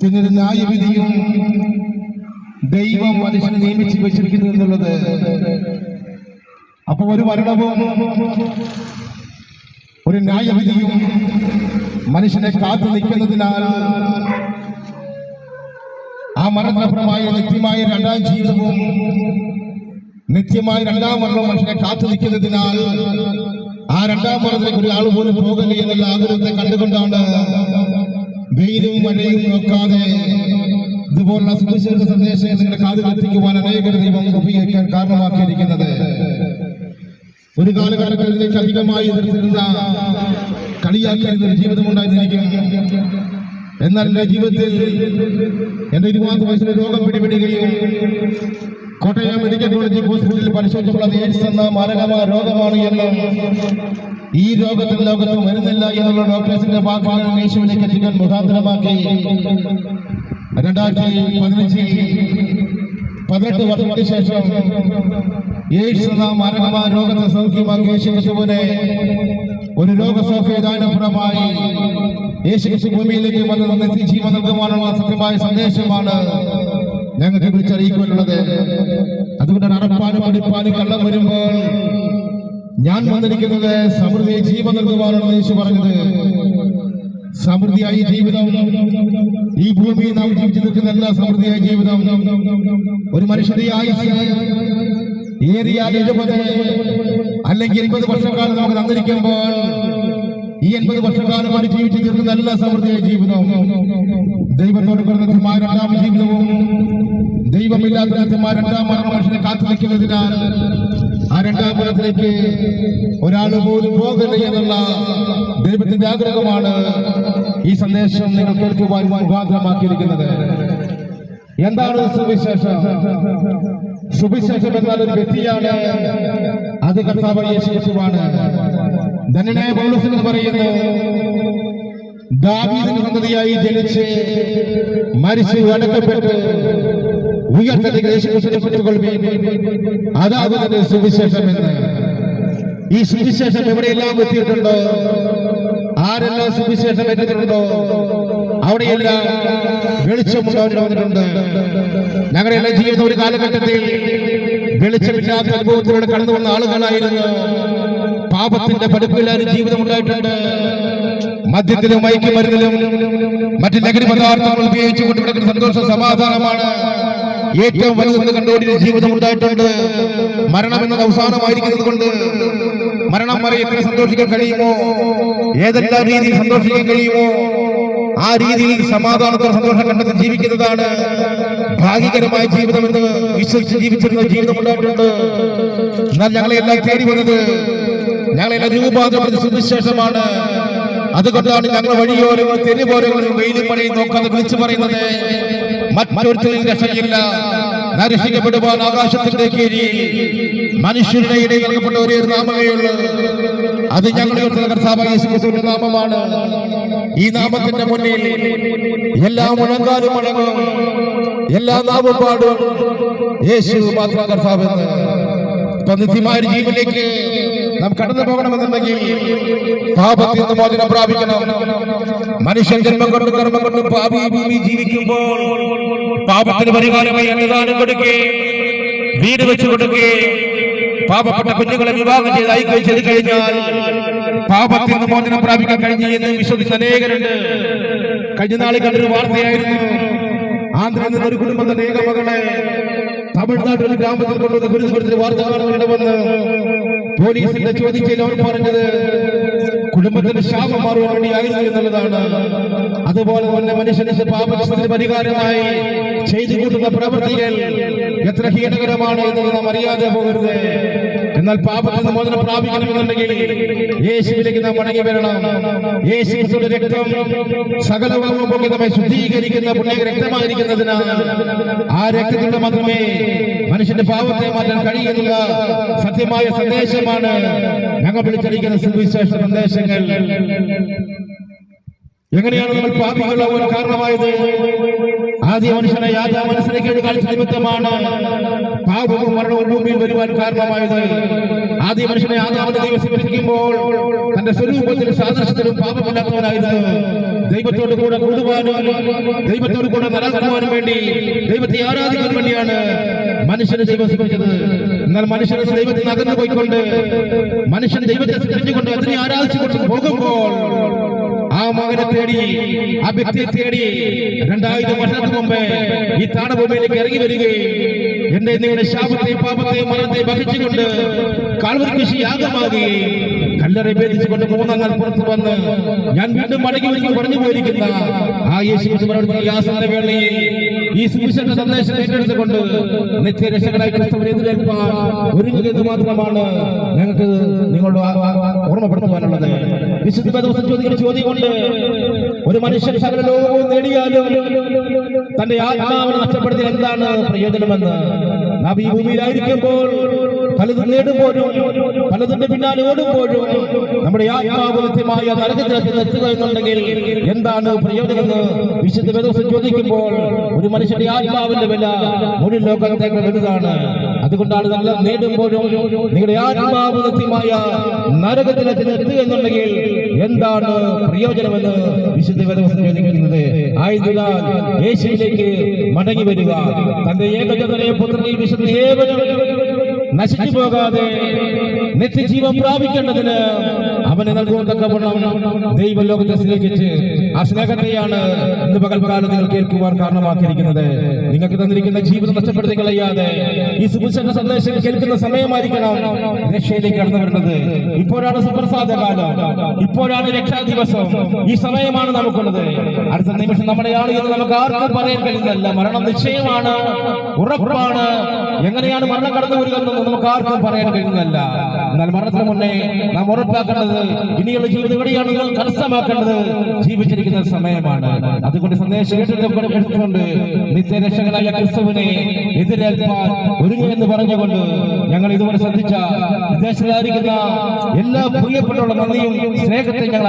പിന്നീട് ന്യായവിധിയും ദൈവം മനുഷ്യനെ നിയമിച്ച് വെച്ചിരിക്കുന്നു എന്നുള്ളത്. അപ്പൊ ഒരു മരണവും ഒരു ന്യായവിധിയും മനുഷ്യനെ കാത്തു നിൽക്കുന്നതിനാൽ ആ മരണപ്രമായ നിത്യമായ രണ്ടാം ജീവിതവും നിത്യമായ രണ്ടാം മരണവും മനുഷ്യനെ കാത്തു നിൽക്കുന്നതിനാൽ ആ രണ്ടാം മരണത്തിലേക്ക് ഒരാൾ പോലും പോകല്ലേ എന്നുള്ള ആഗ്രഹത്തെ കണ്ടുകൊണ്ടാണ് വെയിലും മഴയും നോക്കാതെ ഇതുപോലുള്ള സുവിശേഷ സന്ദേശം നിങ്ങളുടെ കാതുകൾ എത്തിക്കുവാൻ അനേകർ ദൈവം ഉപയോഗിക്കാൻ കാരണമാക്കിയിരിക്കുന്നത്. ഒരു കാലഘട്ടത്തിൽ അധികമായി എതിർത്തിരുന്ന കളിയാക്കിയിരുന്ന ഒരു ജീവിതമുണ്ടായിരുന്നു എനിക്ക് എന്നാൽ എന്റെ ജീവിതത്തിൽ എന്റെ ഇരുപത് വയസ്സിന് രോഗം പിടിപെടുകയും കോട്ടയം മെഡിക്കൽ കോളേജ് ഹോസ്പിറ്റലിൽ പരിശോധിച്ചപ്പോൾ അത് എയ്ഡ്സ് എന്ന മാരകമായ രോഗമാണ് എന്നും ഈ രോഗത്തിൽ ലോകത്ത് വരുന്നില്ല എന്നുള്ള ഡോക്ടേഴ്സിന്റെ വാക്കുകൾ യേശുവിലേക്ക് എത്തിക്കാൻ മുഖാന്തരമാക്കി. രണ്ടായിരത്തി പതിനഞ്ചിൽ പതിനെട്ട് വർഷത്തിന് ശേഷം എയ്ഡ്സ് എന്ന മാരകമായ രോഗത്തെ സൗഖ്യമാക്കി യേശു ക്രിസ്തുവിനെ ഒരു രോഗസൗഖ്യദാനപുരമായി യേശു ക്രിസ്തു ഭൂമിയിലേക്ക് വന്ന് നിത്യ ജീവൻ നൽകുവാനുള്ള സത്യമായ സന്ദേശമാണ് ഞങ്ങൾക്ക് വിളിച്ചറിയിക്കുവാനുള്ളത് അതുകൊണ്ട് അറപ്പാനും പഠിപ്പാനും കള്ളം വരുമ്പോൾ ഞാൻ വന്നിരിക്കുന്നത് സമൃദ്ധി ജീവൻ നൽകുവാനാണ് യേശു പറഞ്ഞത്. സമൃദ്ധിയായി ജീവിതം. ഈ ഭൂമിയിൽ നാം ജീവിച്ചു നിൽക്കുന്ന എല്ലാ സമൃദ്ധിയായ ജീവിതം. ഒരു മനുഷ്യന്റെ ആയുസ് ഏറിയാൽ എഴുപത് അല്ലെങ്കിൽ എൺപത് വർഷക്കാലം നമുക്ക് തന്നിരിക്കുമ്പോൾ ഈ എൺപത് വർഷക്കാലം കൊണ്ട് ജീവിച്ചു തീർക്കുന്ന എല്ലാ സമൃദ്ധിയായ ജീവിതം ദൈവത്തോട് പറഞ്ഞ ജീവിതവും ദൈവമില്ലാത്ത നിത്യമായ രണ്ടാം മരണം മനുഷ്യനെ കാത്തു ആ രണ്ടാം മരണത്തിലേക്ക് ഒരാൾ പോലും പോകരുത് എന്നുള്ള ദൈവത്തിന്റെ ആഗ്രഹമാണ് ഈ സന്ദേശം നിങ്ങൾ കേൾക്കുവാൻ മുഖാന്തരമാക്കിയിരിക്കുന്നത് എന്താണ് സുവിശേഷം? സുവിശേഷം എന്നാൽ ഒരു വ്യക്തിയാണ്. അത് കർത്താവ് യേശുവാണ് ധനനായ പൗലോസ് എന്ന് പറയുന്നു ദാവീദിന്റെ സന്തതിയായി ജനിച്ച് മരിച്ചു അടക്കപ്പെട്ട് ഉയർത്തലേക്ക് യേശുക്രിസ്തുവിനെ പെട്ടുകൊള്ളുകയും അതാകുന്നത് സുവിശേഷം എന്ന് ഈ സുവിശേഷം എവിടെയെല്ലാം എത്തിയിട്ടുണ്ടോ? ആരെല്ലാം സുവിശേഷം എത്തിയിട്ടുണ്ടോ? അവിടെയെല്ലാം വെളിച്ചമുള്ളവർ വന്നിട്ടുണ്ട് ഞങ്ങളുടെയെല്ലാം ജീവിതം ഒരു കാലഘട്ടത്തിൽ വെളിച്ചമില്ലാത്ത അനുഭവത്തിലൂടെ കടന്നു വന്ന ആളുകളായിരുന്നു. പാപത്തിന്റെ പഠിപ്പില്ലാതെ ജീവിതം ഉണ്ടായിട്ടുണ്ട് മദ്യത്തിലും മയക്കുമരുന്നിലും മറ്റ് ലഹരി പദാർത്ഥങ്ങൾ ഉപയോഗിച്ചുകൊണ്ട് കിടക്കുന്ന സന്തോഷ സമാധാനമാണ്. ഏറ്റവും വലുതെന്ന് കണ്ടുകൊണ്ട് ജീവിതം ഉണ്ടായിട്ടുണ്ട്. മരണം എന്നത് അവസാനമായിരിക്കുന്നത് കൊണ്ട് മരണം വരെ എത്ര സന്തോഷിക്കാൻ കഴിയുമോ? ഏതെല്ലാം രീതിയിൽ സന്തോഷിക്കാൻ കഴിയുമോ? ആ രീതിയിൽ സമാധാനത്തോടെ സന്തോഷം കണ്ടെത്തി ജീവിക്കുന്നതാണ് ഭാഗ്യകരമായ ജീവിതം എന്ന് വിശ്വസിച്ച് ജീവിച്ചിരുന്ന ജീവിതം ഉണ്ടായിട്ടുണ്ട്. എന്നാൽ ഞങ്ങളെ എല്ലാം തേടി വന്നത് ഞങ്ങളെല്ലാം രൂപാന്തരപ്പെടുത്തി സുവിശേഷമാണ് അതുകൊണ്ടാണ് ഞങ്ങൾ വഴിയോരങ്ങൾ തെരുവോരങ്ങളും വെയിലും മഴയും നോക്കാതെ വിളിച്ചു പറയുന്നത്. മറ്റൊരുത്തരിൽ രക്ഷയില്ല. നരസിക്കപ്പെടുവാൻ ആകാശത്തിന്റെ കീഴിൽ മനുഷ്യരുടെ ഇടയിൽ നൽകപ്പെട്ട ഒരേ ഒരു നാമമേ ഉള്ളൂ അത് ഞങ്ങളുടെ യേശുക്രിസ്തുവിന്റെ നാമമാണ്. ഈ നാമത്തിന്റെ മുന്നിൽ എല്ലാ മുഴങ്കാലും മുഴങ്ങും എല്ലാ നാവും പാടും. യേശു മാത്രം കർത്താവെന്ന്. ഇപ്പൊ ജീവിലേക്ക് നാം കടന്നു പോകണമെന്നുണ്ടെങ്കിൽ പാപത്തിൽ നിന്ന് മോചനം പ്രാപിക്കണം. മനുഷ്യൻ ജന്മം കൊണ്ട് കർമ്മം കൊണ്ട് പാപി ഭൂമി ജീവിക്കുമ്പോൾ പാപത്തിന് പരിഹാരമായി അന്നദാനം കൊടുക്കേ വീട് വെച്ചു കൊടുക്കേ പാപപ്പെട്ട കുഞ്ഞുങ്ങളെ വിവാഹം ചെയ്ത് അയക്കുകയും ചെയ്ത് കഴിഞ്ഞാൽ പാപത്തിൽ നിന്ന് മോചനം പ്രാപിക്കാൻ കഴിഞ്ഞു എന്ന് വിശ്വസിച്ച അനേകരുണ്ട്. കഴിഞ്ഞ നാളിൽ കണ്ടൊരു വാർത്തയായിരുന്നു. ആന്ധ്രയിൽ നിന്നൊരു കുടുംബത്തിന്റെ ഏക മകളെ തമിഴ്നാട്ടിൽ ഗ്രാമത്തിൽ കൊണ്ടുവന്ന ഗുരുസ്വരത്തിൽ വാർത്ത കാണുന്നുണ്ടെന്ന് പോലീസിന്റെ ചോദിച്ചതിൽ അവർ പറഞ്ഞത് കുടുംബത്തിന്റെ ശാപം മാറുവാൻ വേണ്ടിയായിരുന്നു എന്നുള്ളതാണ്. അതുപോലെ തന്നെ മനുഷ്യന് പാപത്തിന് പരിഹാരമായി ചെയ്തു കൂട്ടുന്ന പ്രവൃത്തികൾ എത്ര ഹീനകരമാണ് എന്നത് നാം അറിയാതെ പോകരുത്. എന്നാൽ പാപത്തിൽ മോചനം പ്രാപിക്കണമെന്നുണ്ടെങ്കിൽ യേശുവിലേക്ക് നാം മടങ്ങി വരണം. യേശുവിന്റെ രക്തം സകല പാപവും നമ്മെ ശുദ്ധീകരിക്കുന്ന പുണ്യ രക്തമായിരിക്കുന്നതിനാൽ ആ രക്തത്തിന്റെ മാത്രമേ മനുഷ്യന്റെ പാപത്തെ മാറ്റാൻ കഴിയുന്നുള്ള സത്യമായ സന്ദേശമാണ്. ഞങ്ങൾ വിളിച്ചടിക്കുന്ന സുവിശേഷ സന്ദേശങ്ങൾ. എങ്ങനെയാണ് നമ്മൾ പാപികളാവാൻ കാരണമായത്? ആദ്യ മനുഷ്യനെ യാഥാ മനസ്സിലേക്ക് കാണിച്ച നിമിത്തമാണ് പാപവും മരണവും ഭൂമിയിൽ വരുവാൻ കാരണമായത് ആദ്യ മനുഷ്യനെ ആദാമത്തെ ദൈവം സൃഷ്ടിക്കുമ്പോൾ തന്റെ സ്വരൂപത്തിലും സാദൃശ്യത്തിലും പാപമില്ലാത്തവനായിരുന്നു. ദൈവത്തോട് കൂടെ കൂടുവാനും ദൈവത്തോട് കൂടെ നടക്കുവാനും വേണ്ടി ദൈവത്തെ ആരാധിക്കാൻ വേണ്ടിയാണ് മനുഷ്യനെ ദൈവം സൃഷ്ടിച്ചത് എന്നാൽ മനുഷ്യൻ ദൈവത്തിൽ അകന്നു പോയിക്കൊണ്ട് മനുഷ്യൻ ദൈവത്തെ സൃഷ്ടിച്ചുകൊണ്ട് അതിനെ ആരാധിച്ചുകൊണ്ട് പോകുമ്പോൾ ആ മകനെ തേടി ആ വ്യക്തിയെ തേടി രണ്ടായിരം വർഷത്തിന് മുമ്പേ ഈ താണഭൂമിയിലേക്ക് ഇറങ്ങി വരികയും എന്റെ നിങ്ങളുടെ ശാപത്തെ പാപത്തെ മരണത്തെ വഹിച്ചുകൊണ്ട് കാൽവരി കൃഷി യാഗമാകുകയും കല്ലറ ഭേദിച്ചുകൊണ്ട് മൂന്നങ്ങൾ പുറത്തു വന്ന് ഞാൻ വീണ്ടും മടങ്ങി വിളിച്ച് പറഞ്ഞു പോയിരിക്കുന്ന ആ യേശു ഈ വേളയിൽ ഈ സുവിശേഷ സന്ദേശം ഏറ്റെടുത്തുകൊണ്ട് നിത്യരക്ഷകനായി ക്രിസ്തുവിനെ എതിരേൽപ്പാൻ ഒരുങ്ങുന്നത് മാത്രമാണ് ഞങ്ങൾക്ക് നിങ്ങളുടെ ഓർമ്മപ്പെടുത്തുവാനുള്ളത്. വിശുദ്ധ ദിവസം ചോദിക്കുന്ന ചോദ്യം കൊണ്ട് ഒരു മനുഷ്യൻ സകല ലോകവും നേടിയാലും തന്റെ ആത്മാവിനെ നഷ്ടപ്പെടുത്തി എന്താണ് പ്രയോജനമെന്ന്? ഭൂമിയിലായിരിക്കുമ്പോൾ പലതും നേടുമ്പോഴും പലതിന്റെ പിന്നാലെ ഓടുമ്പോഴും നമ്മുടെ ആത്മാവ് നിത്യമായ നരകത്തിലേക്ക് എത്തുക എന്നുണ്ടെങ്കിൽ എന്താണ് പ്രയോജനമെന്ന് വിശുദ്ധ വേദോസം ചോദിക്കുമ്പോൾ ഒരു മനുഷ്യന്റെ ആത്മാവിന്റെ വില മുഴുവൻ ലോകത്തേക്ക് വലുതാണ്. അതുകൊണ്ടാണ് നല്ല നേടുമ്പോഴും നിങ്ങളുടെ ആത്മാവ് നിത്യമായ നരകത്തിലേക്ക് എത്തുക എന്നുണ്ടെങ്കിൽ എന്താണ് പ്രയോജനമെന്ന് വിശുദ്ധ വേദോസം ചോദിക്കുന്നത്? ആയതിനാൽ യേശുവിലേക്ക് മടങ്ങി വരിക. തന്റെ ഏകജനെ പുത്രനിൽ വിശുദ്ധ ഏവനും നശിച്ചു പോകാതെ നിത്യജീവൻ പ്രാപിക്കേണ്ടതിന് അവനെ നൽകുവാൻ തക്കവണ്ണം ദൈവലോകത്തെ സ്നേഹിച്ച് ആ സ്നേഹത്തെയാണ് ഇന്ന് പകൽക്കാലം നിങ്ങൾ കേൾക്കുവാൻ കാരണമാക്കിയിരിക്കുന്നത്. നിങ്ങൾക്ക് തന്നിരിക്കുന്ന ജീവിതം നഷ്ടപ്പെടുത്തി കളയാതെ ഈ സുവിശേഷ സന്ദേശം കേൾക്കുന്ന സമയമായിരിക്കണം രക്ഷയിലേക്ക് കടന്നു വരുന്നത്. ഇപ്പോഴാണ് സുപ്രസാദ കാലം. ഇപ്പോഴാണ് രക്ഷാ ദിവസം. ഈ സമയമാണ് നമുക്കുള്ളത്. അടുത്ത നിമിഷം നമ്മുടെ ആൾ എന്ന് നമുക്ക് ആർക്കും പറയാൻ കഴിയുന്നതല്ല. മരണം നിശ്ചയമാണ്. ഉറപ്പാണ്. എങ്ങനെയാണ് മരണം കടന്നു വരിക നമുക്ക് ആർക്കും പറയാൻ കഴിയുന്നതല്ല. എന്നാൽ മരണത്തിന് മുന്നേ നാം ഉറപ്പാക്കേണ്ടത് ഇനിയുള്ള ജീവിതം എവിടെയാണ് നിങ്ങൾ കരസ്ഥമാക്കേണ്ടത് ജീവിച്ചിരിക്കുന്ന സമയമാണ് അതുകൊണ്ട് സന്ദേശം എടുത്തുകൊണ്ട് നിത്യരക്ഷകനായ ക്രിസ്തുവിനെ എതിരേൽപ്പാൻ ഒരുങ്ങി എന്ന് പറഞ്ഞുകൊണ്ട് ഞങ്ങൾ ഇതുവരെ ശ്രദ്ധിച്ച വിദേശത്തിലായിരിക്കുന്ന എല്ലാ പ്രിയപ്പെട്ടവരുടെ നന്ദിയും സ്നേഹത്തെ ഞങ്ങൾ.